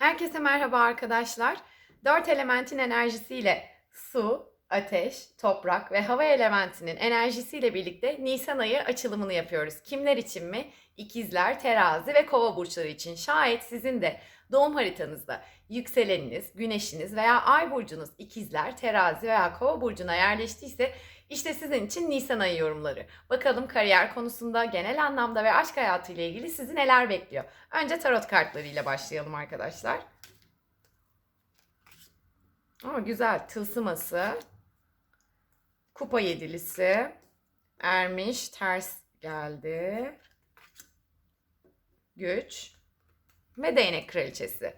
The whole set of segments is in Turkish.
Herkese merhaba arkadaşlar. Dört elementin enerjisiyle su, ateş, toprak ve hava elementinin enerjisiyle birlikte Nisan ayı açılımını yapıyoruz. Kimler için mi? İkizler, terazi ve kova burçları için. Şayet sizin de doğum haritanızda yükseleniniz, güneşiniz veya ay burcunuz ikizler, terazi veya kova burcuna yerleştiyse işte sizin için Nisan ayı yorumları. Bakalım kariyer konusunda, genel anlamda ve aşk hayatı ile ilgili sizi neler bekliyor? Önce tarot kartlarıyla başlayalım arkadaşlar. Aa, güzel. Tılsıması. Kupa yedilisi. Ermiş. Ters geldi. Güç. Ve değnek kraliçesi.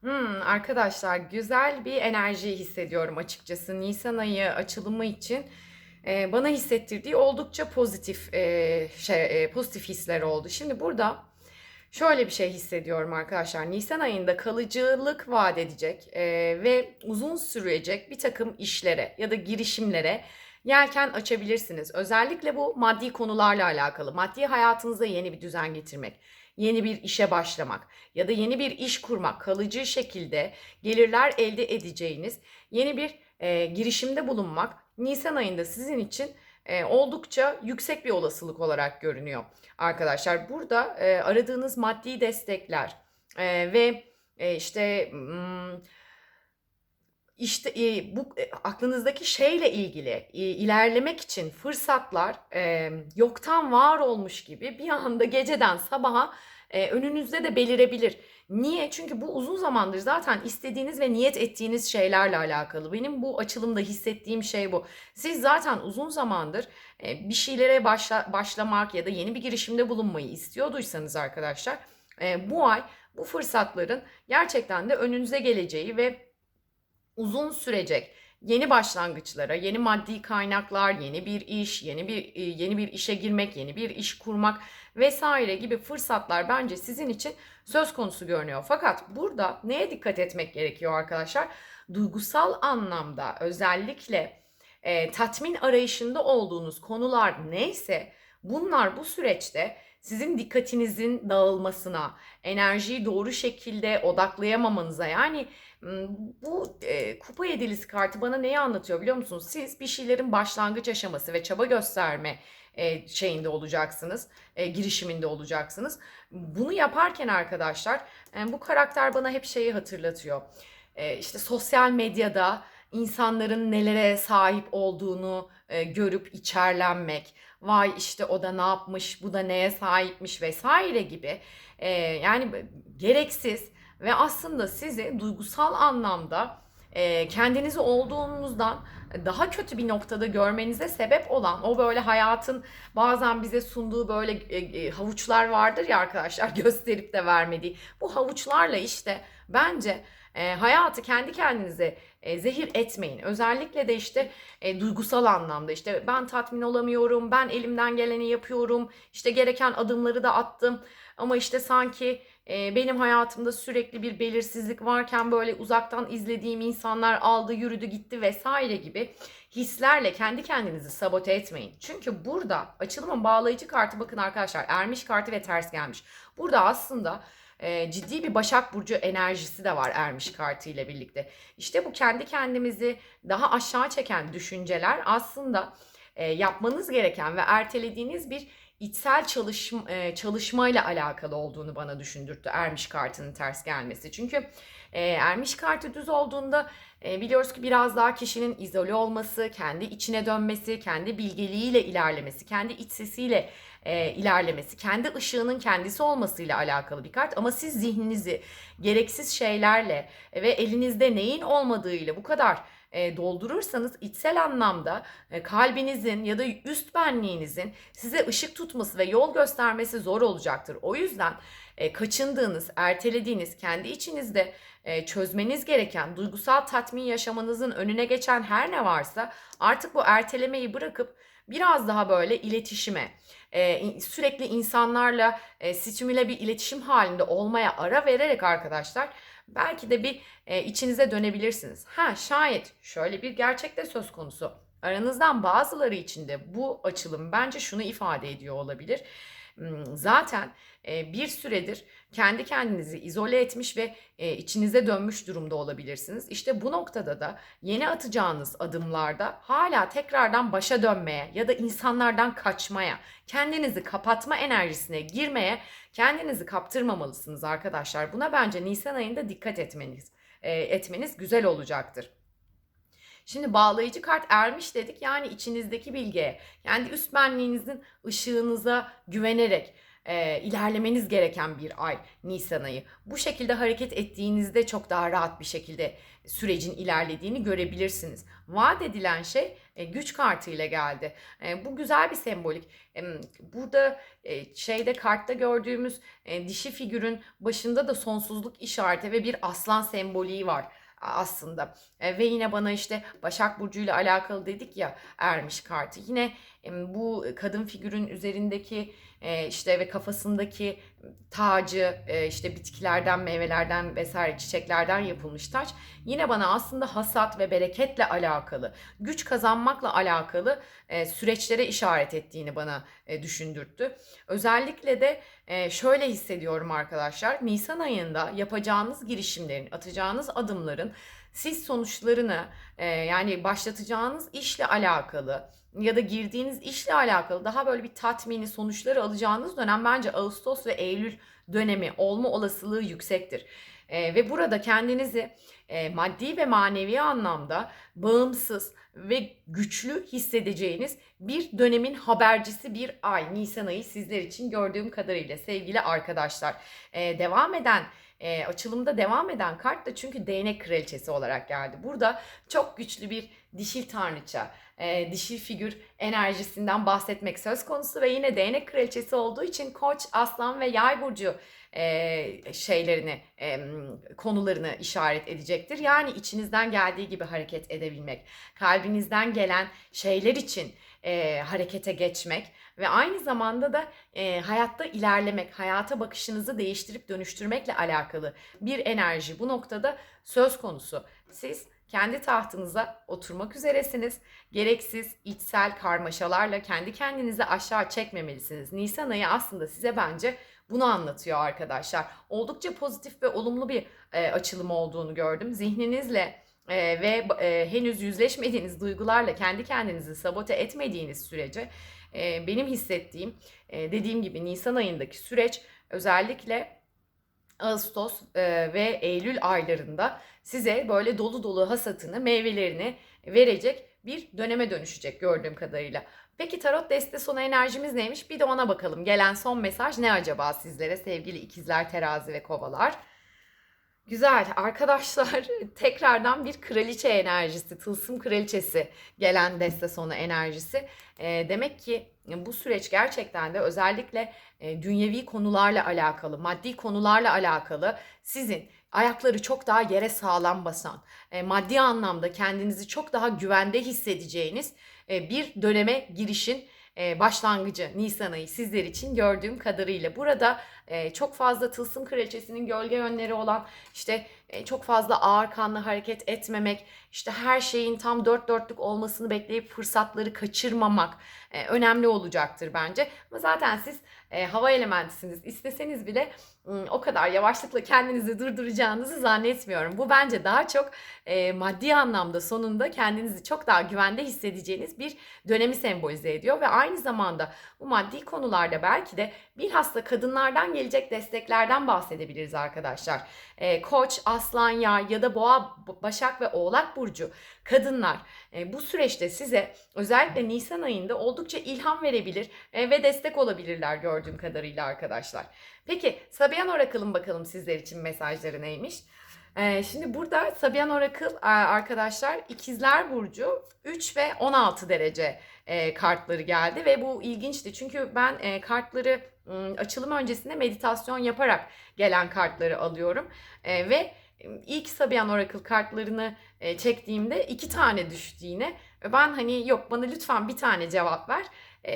Hmm, arkadaşlar güzel bir enerji hissediyorum açıkçası. Nisan ayı açılımı için e, bana hissettirdiği oldukça pozitif e, şey e, pozitif hisler oldu. Şimdi burada şöyle bir şey hissediyorum arkadaşlar. Nisan ayında kalıcılık vaat edecek e, ve uzun sürecek bir takım işlere ya da girişimlere yelken açabilirsiniz. Özellikle bu maddi konularla alakalı. Maddi hayatınıza yeni bir düzen getirmek, yeni bir işe başlamak ya da yeni bir iş kurmak, kalıcı şekilde gelirler elde edeceğiniz yeni bir e, girişimde bulunmak Nisan ayında sizin için e, oldukça yüksek bir olasılık olarak görünüyor arkadaşlar. Burada e, aradığınız maddi destekler e, ve e, işte işte e, bu e, aklınızdaki şeyle ilgili e, ilerlemek için fırsatlar e, yoktan var olmuş gibi bir anda geceden sabaha e, önünüzde de belirebilir. Niye? Çünkü bu uzun zamandır zaten istediğiniz ve niyet ettiğiniz şeylerle alakalı. Benim bu açılımda hissettiğim şey bu. Siz zaten uzun zamandır e, bir şeylere başla, başlamak ya da yeni bir girişimde bulunmayı istiyorduysanız arkadaşlar e, bu ay bu fırsatların gerçekten de önünüze geleceği ve uzun sürecek yeni başlangıçlara, yeni maddi kaynaklar, yeni bir iş, yeni bir e, yeni bir işe girmek, yeni bir iş kurmak vesaire gibi fırsatlar bence sizin için söz konusu görünüyor. Fakat burada neye dikkat etmek gerekiyor arkadaşlar? Duygusal anlamda özellikle e, tatmin arayışında olduğunuz konular neyse bunlar bu süreçte sizin dikkatinizin dağılmasına, enerjiyi doğru şekilde odaklayamamanıza yani bu e, kupa yedilisi kartı bana neyi anlatıyor biliyor musunuz? Siz bir şeylerin başlangıç aşaması ve çaba gösterme e, şeyinde olacaksınız, e, girişiminde olacaksınız. Bunu yaparken arkadaşlar e, bu karakter bana hep şeyi hatırlatıyor. E, işte sosyal medyada insanların nelere sahip olduğunu e, görüp içerlenmek, vay işte o da ne yapmış, bu da neye sahipmiş vesaire gibi e, yani gereksiz ve aslında sizi duygusal anlamda e, kendinizi olduğunuzdan daha kötü bir noktada görmenize sebep olan o böyle hayatın bazen bize sunduğu böyle e, e, havuçlar vardır ya arkadaşlar gösterip de vermediği bu havuçlarla işte bence hayatı kendi kendinize zehir etmeyin. Özellikle de işte duygusal anlamda işte ben tatmin olamıyorum, ben elimden geleni yapıyorum, işte gereken adımları da attım ama işte sanki benim hayatımda sürekli bir belirsizlik varken böyle uzaktan izlediğim insanlar aldı, yürüdü, gitti vesaire gibi hislerle kendi kendinizi sabote etmeyin. Çünkü burada açılımın bağlayıcı kartı bakın arkadaşlar ermiş kartı ve ters gelmiş. Burada aslında e, ciddi bir Başak Burcu enerjisi de var ermiş kartı ile birlikte. İşte bu kendi kendimizi daha aşağı çeken düşünceler aslında e, yapmanız gereken ve ertelediğiniz bir içsel çalışma, e, çalışmayla alakalı olduğunu bana düşündürttü Ermiş kartının ters gelmesi. Çünkü e, Ermiş kartı düz olduğunda e, biliyoruz ki biraz daha kişinin izole olması, kendi içine dönmesi, kendi bilgeliğiyle ilerlemesi, kendi iç sesiyle e, ilerlemesi, kendi ışığının kendisi olmasıyla alakalı bir kart. Ama siz zihninizi gereksiz şeylerle ve elinizde neyin olmadığıyla bu kadar e, doldurursanız içsel anlamda e, kalbinizin ya da üst benliğinizin size ışık tutması ve yol göstermesi zor olacaktır. O yüzden e, kaçındığınız, ertelediğiniz, kendi içinizde çözmeniz gereken, duygusal tatmin yaşamanızın önüne geçen her ne varsa artık bu ertelemeyi bırakıp biraz daha böyle iletişime, sürekli insanlarla e, stimüle bir iletişim halinde olmaya ara vererek arkadaşlar belki de bir e, içinize dönebilirsiniz. Ha şayet şöyle bir gerçekte söz konusu. Aranızdan bazıları için de bu açılım bence şunu ifade ediyor olabilir. Hmm, zaten e, bir süredir kendi kendinizi izole etmiş ve e, içinize dönmüş durumda olabilirsiniz. İşte bu noktada da yeni atacağınız adımlarda hala tekrardan başa dönmeye ya da insanlardan kaçmaya, kendinizi kapatma enerjisine girmeye kendinizi kaptırmamalısınız arkadaşlar. Buna bence Nisan ayında dikkat etmeniz e, etmeniz güzel olacaktır. Şimdi bağlayıcı kart ermiş dedik. Yani içinizdeki bilgiye, kendi üst benliğinizin ışığınıza güvenerek e, ilerlemeniz gereken bir ay Nisan ayı. Bu şekilde hareket ettiğinizde çok daha rahat bir şekilde sürecin ilerlediğini görebilirsiniz. Vaat edilen şey e, güç kartı ile geldi. E, bu güzel bir sembolik. E, burada e, şeyde kartta gördüğümüz e, dişi figürün başında da sonsuzluk işareti ve bir aslan semboliği var aslında. E, ve yine bana işte Başak Burcu ile alakalı dedik ya ermiş kartı. Yine e, bu kadın figürün üzerindeki e, işte ve kafasındaki tacı e, işte bitkilerden, meyvelerden vesaire çiçeklerden yapılmış taç yine bana aslında hasat ve bereketle alakalı, güç kazanmakla alakalı e, süreçlere işaret ettiğini bana e, düşündürttü. Özellikle de e, şöyle hissediyorum arkadaşlar. Nisan ayında yapacağınız girişimlerin, atacağınız adımların siz sonuçlarını yani başlatacağınız işle alakalı ya da girdiğiniz işle alakalı daha böyle bir tatmini sonuçları alacağınız dönem bence Ağustos ve Eylül dönemi olma olasılığı yüksektir. E, ve burada kendinizi e, maddi ve manevi anlamda bağımsız ve güçlü hissedeceğiniz bir dönemin habercisi bir ay Nisan ayı sizler için gördüğüm kadarıyla sevgili arkadaşlar. E, devam eden e, açılımda devam eden kart da çünkü değnek kraliçesi olarak geldi. Burada çok güçlü bir dişil tanrıça, e, dişil figür enerjisinden bahsetmek söz konusu ve yine değnek kraliçesi olduğu için koç, aslan ve yay burcu e, şeylerini, e, konularını işaret edecektir. Yani içinizden geldiği gibi hareket edebilmek, kalbinizden gelen şeyler için e, harekete geçmek ve aynı zamanda da e, hayatta ilerlemek, hayata bakışınızı değiştirip dönüştürmekle alakalı bir enerji bu noktada söz konusu. Siz kendi tahtınıza oturmak üzeresiniz. Gereksiz içsel karmaşalarla kendi kendinizi aşağı çekmemelisiniz. Nisan ayı aslında size bence bunu anlatıyor arkadaşlar. Oldukça pozitif ve olumlu bir e, açılım olduğunu gördüm. Zihninizle e, ve e, henüz yüzleşmediğiniz duygularla kendi kendinizi sabote etmediğiniz sürece e, benim hissettiğim e, dediğim gibi Nisan ayındaki süreç özellikle Ağustos e, ve Eylül aylarında size böyle dolu dolu hasatını, meyvelerini verecek bir döneme dönüşecek gördüğüm kadarıyla. Peki tarot deste sonu enerjimiz neymiş? Bir de ona bakalım. Gelen son mesaj ne acaba sizlere sevgili ikizler, terazi ve kovalar? Güzel arkadaşlar tekrardan bir kraliçe enerjisi, tılsım kraliçesi gelen deste sonu enerjisi. E, demek ki bu süreç gerçekten de özellikle e, dünyevi konularla alakalı, maddi konularla alakalı sizin ayakları çok daha yere sağlam basan, e, maddi anlamda kendinizi çok daha güvende hissedeceğiniz e, bir döneme girişin e, başlangıcı Nisan ayı sizler için gördüğüm kadarıyla. Burada e, çok fazla tılsım kraliçesinin gölge yönleri olan işte çok fazla ağır kanlı hareket etmemek, işte her şeyin tam dört dörtlük olmasını bekleyip fırsatları kaçırmamak önemli olacaktır bence. Ama zaten siz hava elementisiniz. İsteseniz bile o kadar yavaşlıkla kendinizi durduracağınızı zannetmiyorum. Bu bence daha çok maddi anlamda sonunda kendinizi çok daha güvende hissedeceğiniz bir dönemi sembolize ediyor ve aynı zamanda bu maddi konularda belki de bilhassa kadınlardan gelecek desteklerden bahsedebiliriz arkadaşlar. E, Koç, Aslan, Yay ya da Boğa, Başak ve Oğlak Burcu kadınlar e, bu süreçte size özellikle Nisan ayında oldukça ilham verebilir e, ve destek olabilirler gördüğüm kadarıyla arkadaşlar. Peki Sabihan Oracle'ın bakalım sizler için mesajları neymiş? Ee, şimdi burada Sabihan Oracle arkadaşlar ikizler burcu 3 ve 16 derece e, kartları geldi ve bu ilginçti. Çünkü ben e, kartları açılım öncesinde meditasyon yaparak gelen kartları alıyorum. E, ve ilk Sabihan Oracle kartlarını çektiğimde iki tane düştü yine. Ben hani yok bana lütfen bir tane cevap ver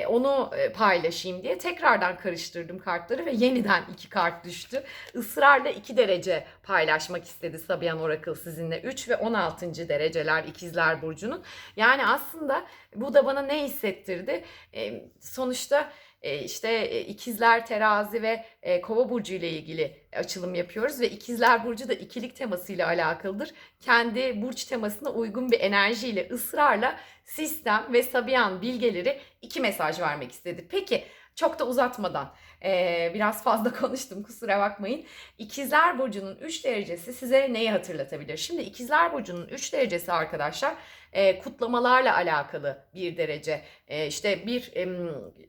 onu e, paylaşayım diye tekrardan karıştırdım kartları ve yeniden iki kart düştü. Israrla iki derece paylaşmak istedi Sabihan Oracle sizinle. 3 ve 16. dereceler ikizler burcunun. Yani aslında bu da bana ne hissettirdi? E, sonuçta e, işte e, ikizler, terazi ve e, kova burcu ile ilgili açılım yapıyoruz ve ikizler burcu da ikilik temasıyla alakalıdır. Kendi burç temasına uygun bir enerjiyle ısrarla sistem ve Sabian bilgeleri iki mesaj vermek istedi. Peki çok da uzatmadan e, biraz fazla konuştum kusura bakmayın. İkizler Burcu'nun 3 derecesi size neyi hatırlatabilir? Şimdi İkizler Burcu'nun 3 derecesi arkadaşlar e, kutlamalarla alakalı bir derece. E, işte bir e,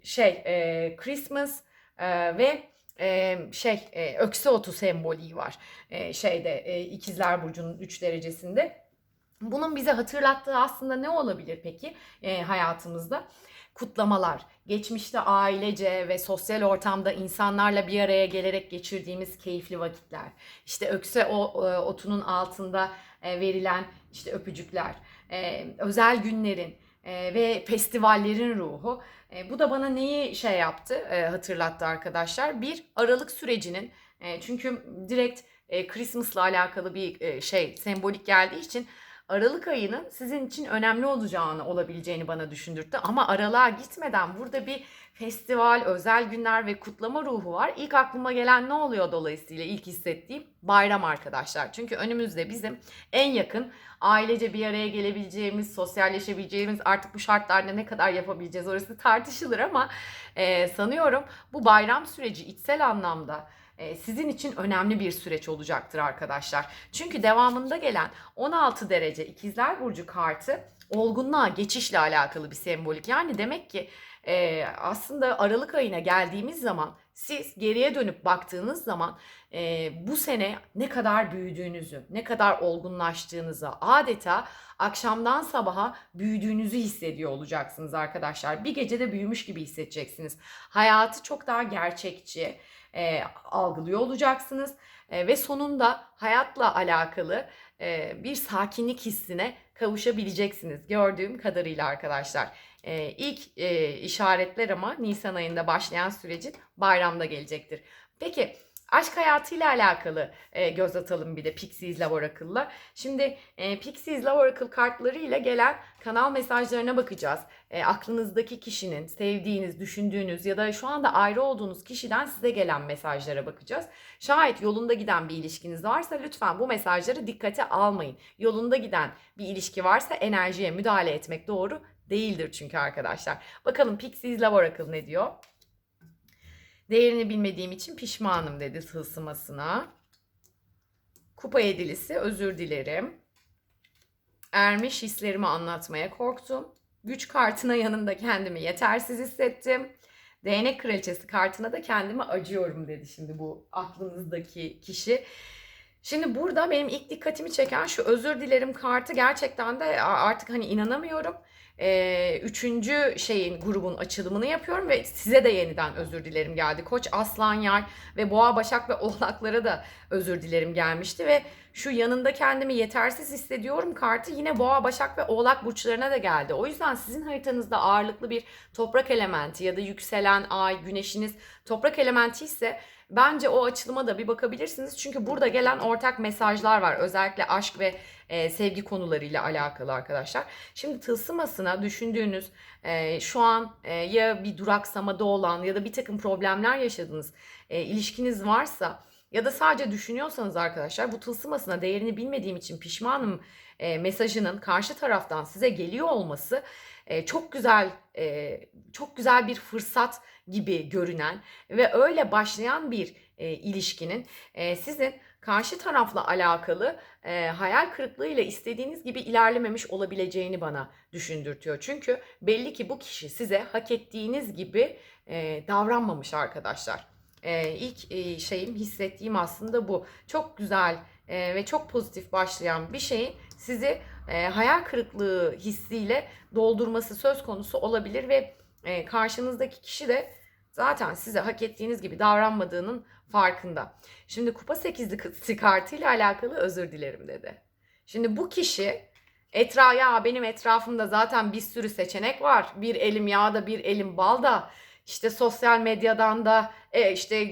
şey e, Christmas e, ve şey e, otu sembolü var şeyde e, İkizler Burcu'nun 3 derecesinde. Bunun bize hatırlattığı aslında ne olabilir peki hayatımızda? Kutlamalar, geçmişte ailece ve sosyal ortamda insanlarla bir araya gelerek geçirdiğimiz keyifli vakitler, işte ökse o, e, otunun altında e, verilen işte öpücükler, e, özel günlerin ve festivallerin ruhu. Bu da bana neyi şey yaptı, hatırlattı arkadaşlar. Bir, Aralık sürecinin, çünkü direkt Christmas'la alakalı bir şey, sembolik geldiği için Aralık ayının sizin için önemli olacağını olabileceğini bana düşündürttü. Ama aralığa gitmeden burada bir festival, özel günler ve kutlama ruhu var. İlk aklıma gelen ne oluyor dolayısıyla ilk hissettiğim bayram arkadaşlar. Çünkü önümüzde bizim en yakın ailece bir araya gelebileceğimiz, sosyalleşebileceğimiz artık bu şartlarda ne kadar yapabileceğiz orası tartışılır ama e, sanıyorum bu bayram süreci içsel anlamda sizin için önemli bir süreç olacaktır arkadaşlar. Çünkü devamında gelen 16 derece ikizler burcu kartı olgunluğa geçişle alakalı bir sembolik. Yani demek ki e, aslında Aralık ayına geldiğimiz zaman siz geriye dönüp baktığınız zaman e, bu sene ne kadar büyüdüğünüzü, ne kadar olgunlaştığınızı, adeta akşamdan sabaha büyüdüğünüzü hissediyor olacaksınız arkadaşlar. Bir gecede büyümüş gibi hissedeceksiniz. Hayatı çok daha gerçekçi, e, algılıyor olacaksınız e, ve sonunda hayatla alakalı e, bir sakinlik hissine kavuşabileceksiniz gördüğüm kadarıyla arkadaşlar. E, ilk e, işaretler ama Nisan ayında başlayan sürecin bayramda gelecektir. Peki Aşk hayatıyla alakalı e, göz atalım bir de Pixies Love Oracle'la. Şimdi e, Pixies Love Oracle kartlarıyla gelen kanal mesajlarına bakacağız. E, aklınızdaki kişinin, sevdiğiniz, düşündüğünüz ya da şu anda ayrı olduğunuz kişiden size gelen mesajlara bakacağız. Şayet yolunda giden bir ilişkiniz varsa lütfen bu mesajları dikkate almayın. Yolunda giden bir ilişki varsa enerjiye müdahale etmek doğru değildir çünkü arkadaşlar. Bakalım Pixies Love Oracle ne diyor? Değerini bilmediğim için pişmanım dedi tılsımasına. Kupa edilisi özür dilerim. Ermiş hislerimi anlatmaya korktum. Güç kartına yanında kendimi yetersiz hissettim. Değnek kraliçesi kartına da kendimi acıyorum dedi şimdi bu aklınızdaki kişi. Şimdi burada benim ilk dikkatimi çeken şu özür dilerim kartı gerçekten de artık hani inanamıyorum e, üçüncü şeyin grubun açılımını yapıyorum ve size de yeniden özür dilerim geldi. Koç, Aslan, Yay ve Boğa, Başak ve Oğlaklara da özür dilerim gelmişti ve şu yanında kendimi yetersiz hissediyorum kartı yine Boğa, Başak ve Oğlak burçlarına da geldi. O yüzden sizin haritanızda ağırlıklı bir toprak elementi ya da yükselen ay, güneşiniz toprak elementi ise Bence o açılıma da bir bakabilirsiniz. Çünkü burada gelen ortak mesajlar var. Özellikle aşk ve e, sevgi konularıyla alakalı arkadaşlar. Şimdi tılsımasına düşündüğünüz e, şu an e, ya bir duraksamada olan ya da bir takım problemler yaşadığınız e, ilişkiniz varsa ya da sadece düşünüyorsanız arkadaşlar bu tılsımasına değerini bilmediğim için pişmanım e, mesajının karşı taraftan size geliyor olması e, çok güzel e, çok güzel bir fırsat gibi görünen ve öyle başlayan bir e, ilişkinin e, sizin karşı tarafla alakalı e, hayal kırıklığıyla istediğiniz gibi ilerlememiş olabileceğini bana düşündürtüyor. Çünkü belli ki bu kişi size hak ettiğiniz gibi e, davranmamış arkadaşlar. E, ilk e, şeyim hissettiğim aslında bu. Çok güzel e, ve çok pozitif başlayan bir şeyin sizi e, hayal kırıklığı hissiyle doldurması söz konusu olabilir ve e, karşınızdaki kişi de zaten size hak ettiğiniz gibi davranmadığının farkında. Şimdi kupa 8'li kartıyla alakalı özür dilerim dedi. Şimdi bu kişi etra ya benim etrafımda zaten bir sürü seçenek var. Bir elim yağda bir elim balda. İşte sosyal medyadan da e, işte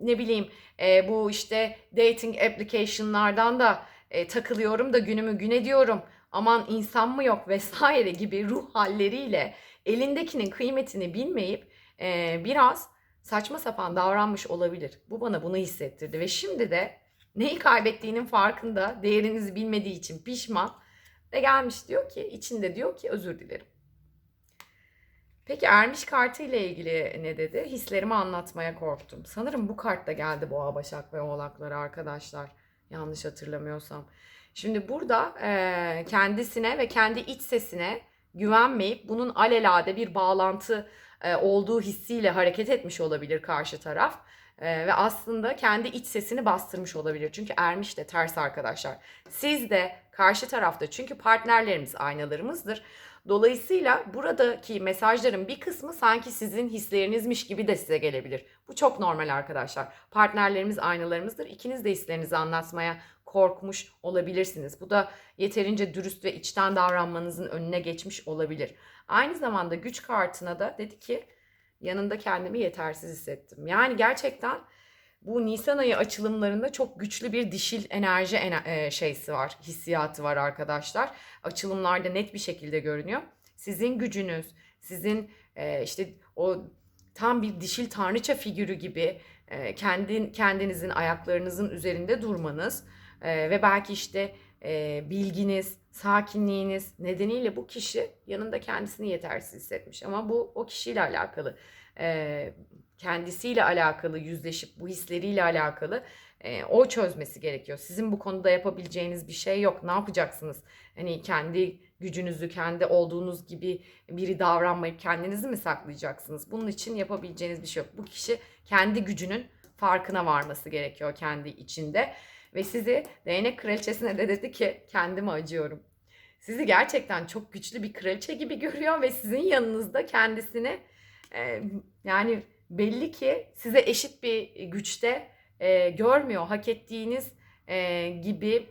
ne bileyim e, bu işte dating application'lardan da e, takılıyorum da günümü gün ediyorum. Aman insan mı yok vesaire gibi ruh halleriyle elindekinin kıymetini bilmeyip e, biraz saçma sapan davranmış olabilir. Bu bana bunu hissettirdi ve şimdi de neyi kaybettiğinin farkında, değerinizi bilmediği için pişman ve gelmiş diyor ki içinde diyor ki özür dilerim. Peki Ermiş kartı ile ilgili ne dedi? Hislerimi anlatmaya korktum. Sanırım bu kart da geldi Boğa, Başak ve Oğlaklara arkadaşlar. Yanlış hatırlamıyorsam. Şimdi burada e, kendisine ve kendi iç sesine güvenmeyip bunun alelade bir bağlantı e, olduğu hissiyle hareket etmiş olabilir karşı taraf. E, ve aslında kendi iç sesini bastırmış olabilir. Çünkü ermiş de ters arkadaşlar. Siz de karşı tarafta çünkü partnerlerimiz aynalarımızdır. Dolayısıyla buradaki mesajların bir kısmı sanki sizin hislerinizmiş gibi de size gelebilir. Bu çok normal arkadaşlar. Partnerlerimiz aynalarımızdır. İkiniz de hislerinizi anlatmaya korkmuş olabilirsiniz. Bu da yeterince dürüst ve içten davranmanızın önüne geçmiş olabilir. Aynı zamanda güç kartına da dedi ki yanında kendimi yetersiz hissettim. Yani gerçekten bu Nisan ayı açılımlarında çok güçlü bir dişil enerji ener- şeysi var, hissiyatı var arkadaşlar. Açılımlarda net bir şekilde görünüyor. Sizin gücünüz, sizin e, işte o tam bir dişil tanrıça figürü gibi e, kendi kendinizin ayaklarınızın üzerinde durmanız e, ve belki işte e, bilginiz, sakinliğiniz nedeniyle bu kişi yanında kendisini yetersiz hissetmiş. Ama bu o kişiyle alakalı. E, kendisiyle alakalı yüzleşip bu hisleriyle alakalı e, o çözmesi gerekiyor. Sizin bu konuda yapabileceğiniz bir şey yok. Ne yapacaksınız? Hani kendi gücünüzü, kendi olduğunuz gibi biri davranmayıp kendinizi mi saklayacaksınız? Bunun için yapabileceğiniz bir şey yok. Bu kişi kendi gücünün farkına varması gerekiyor kendi içinde. Ve sizi değnek kraliçesine de dedi ki kendime acıyorum. Sizi gerçekten çok güçlü bir kraliçe gibi görüyor ve sizin yanınızda kendisini e, yani belli ki size eşit bir güçte e, görmüyor. Hak ettiğiniz e, gibi,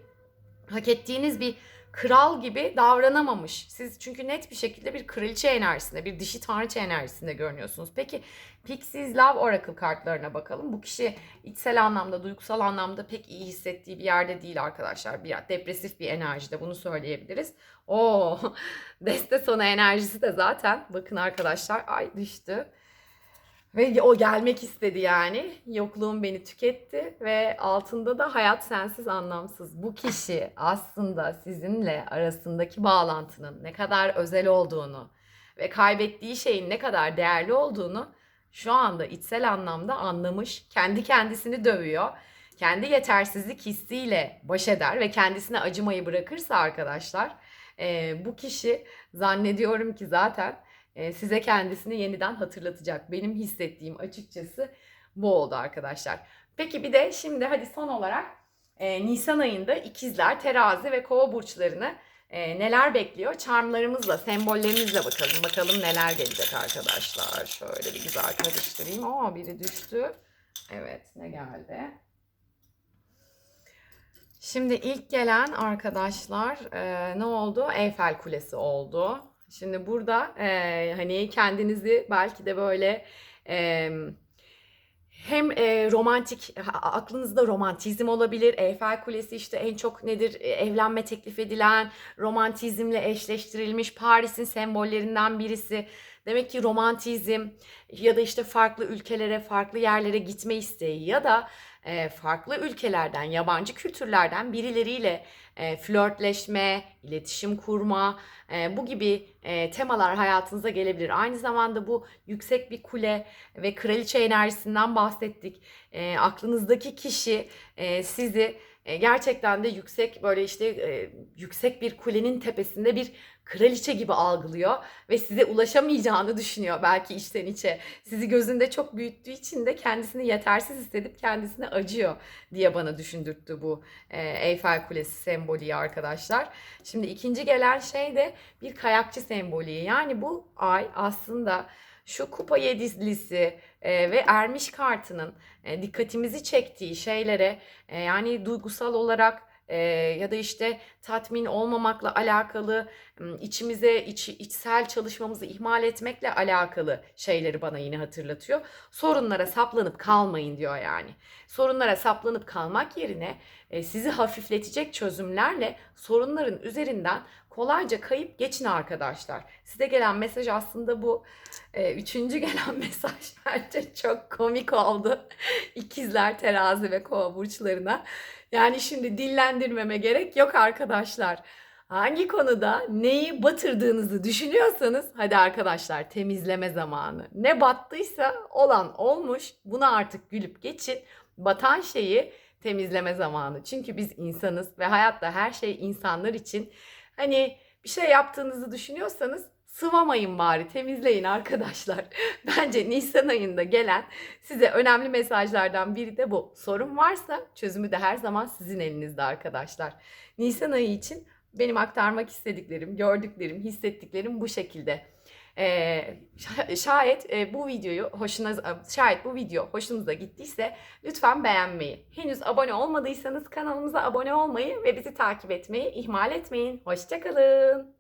hak ettiğiniz bir kral gibi davranamamış. Siz çünkü net bir şekilde bir kraliçe enerjisinde, bir dişi tanrıça enerjisinde görünüyorsunuz. Peki Pixies Love Oracle kartlarına bakalım. Bu kişi içsel anlamda, duygusal anlamda pek iyi hissettiği bir yerde değil arkadaşlar. Bir depresif bir enerjide bunu söyleyebiliriz. O deste sonu enerjisi de zaten bakın arkadaşlar ay düştü. Ve o gelmek istedi yani. Yokluğum beni tüketti ve altında da hayat sensiz anlamsız. Bu kişi aslında sizinle arasındaki bağlantının ne kadar özel olduğunu ve kaybettiği şeyin ne kadar değerli olduğunu şu anda içsel anlamda anlamış. Kendi kendisini dövüyor. Kendi yetersizlik hissiyle baş eder ve kendisine acımayı bırakırsa arkadaşlar e, bu kişi zannediyorum ki zaten size kendisini yeniden hatırlatacak. Benim hissettiğim açıkçası bu oldu arkadaşlar. Peki bir de şimdi hadi son olarak Nisan ayında ikizler, terazi ve kova burçlarını neler bekliyor? Charmlarımızla, sembollerimizle bakalım. Bakalım neler gelecek arkadaşlar. Şöyle bir güzel karıştırayım. Aa biri düştü. Evet ne geldi? Şimdi ilk gelen arkadaşlar e, ne oldu? Eyfel Kulesi oldu. Şimdi burada e, hani kendinizi belki de böyle e, hem e, romantik aklınızda romantizm olabilir. Eyfel Kulesi işte en çok nedir e, evlenme teklif edilen romantizmle eşleştirilmiş Paris'in sembollerinden birisi. Demek ki romantizm ya da işte farklı ülkelere, farklı yerlere gitme isteği ya da e, farklı ülkelerden, yabancı kültürlerden birileriyle e, flörtleşme, iletişim kurma, e, bu gibi temalar hayatınıza gelebilir. Aynı zamanda bu yüksek bir kule ve kraliçe enerjisinden bahsettik. Aklınızdaki kişi sizi e, gerçekten de yüksek böyle işte e, yüksek bir kulenin tepesinde bir kraliçe gibi algılıyor ve size ulaşamayacağını düşünüyor belki içten içe. Sizi gözünde çok büyüttüğü için de kendisini yetersiz hissedip kendisine acıyor diye bana düşündürttü bu e, Eyfel Kulesi sembolü arkadaşlar. Şimdi ikinci gelen şey de bir kayakçı sembolü. Yani bu ay aslında şu kupa yedilisi e, ve ermiş kartının e, dikkatimizi çektiği şeylere e, yani duygusal olarak e, ya da işte tatmin olmamakla alakalı içimize iç, içsel çalışmamızı ihmal etmekle alakalı şeyleri bana yine hatırlatıyor. Sorunlara saplanıp kalmayın diyor yani. Sorunlara saplanıp kalmak yerine e, sizi hafifletecek çözümlerle sorunların üzerinden kolayca kayıp geçin arkadaşlar. Size gelen mesaj aslında bu. E, üçüncü gelen mesaj bence çok komik oldu. İkizler, terazi ve kova burçlarına. Yani şimdi dillendirmeme gerek yok arkadaşlar. Hangi konuda neyi batırdığınızı düşünüyorsanız hadi arkadaşlar temizleme zamanı. Ne battıysa olan olmuş. Buna artık gülüp geçin. Batan şeyi temizleme zamanı. Çünkü biz insanız ve hayatta her şey insanlar için. Hani bir şey yaptığınızı düşünüyorsanız sıvamayın bari temizleyin arkadaşlar. Bence Nisan ayında gelen size önemli mesajlardan biri de bu. Sorun varsa çözümü de her zaman sizin elinizde arkadaşlar. Nisan ayı için benim aktarmak istediklerim, gördüklerim, hissettiklerim bu şekilde. Ee, şa- şayet e, bu videoyu hoşuna şayet bu video hoşunuza gittiyse lütfen beğenmeyi. Henüz abone olmadıysanız kanalımıza abone olmayı ve bizi takip etmeyi ihmal etmeyin. Hoşçakalın.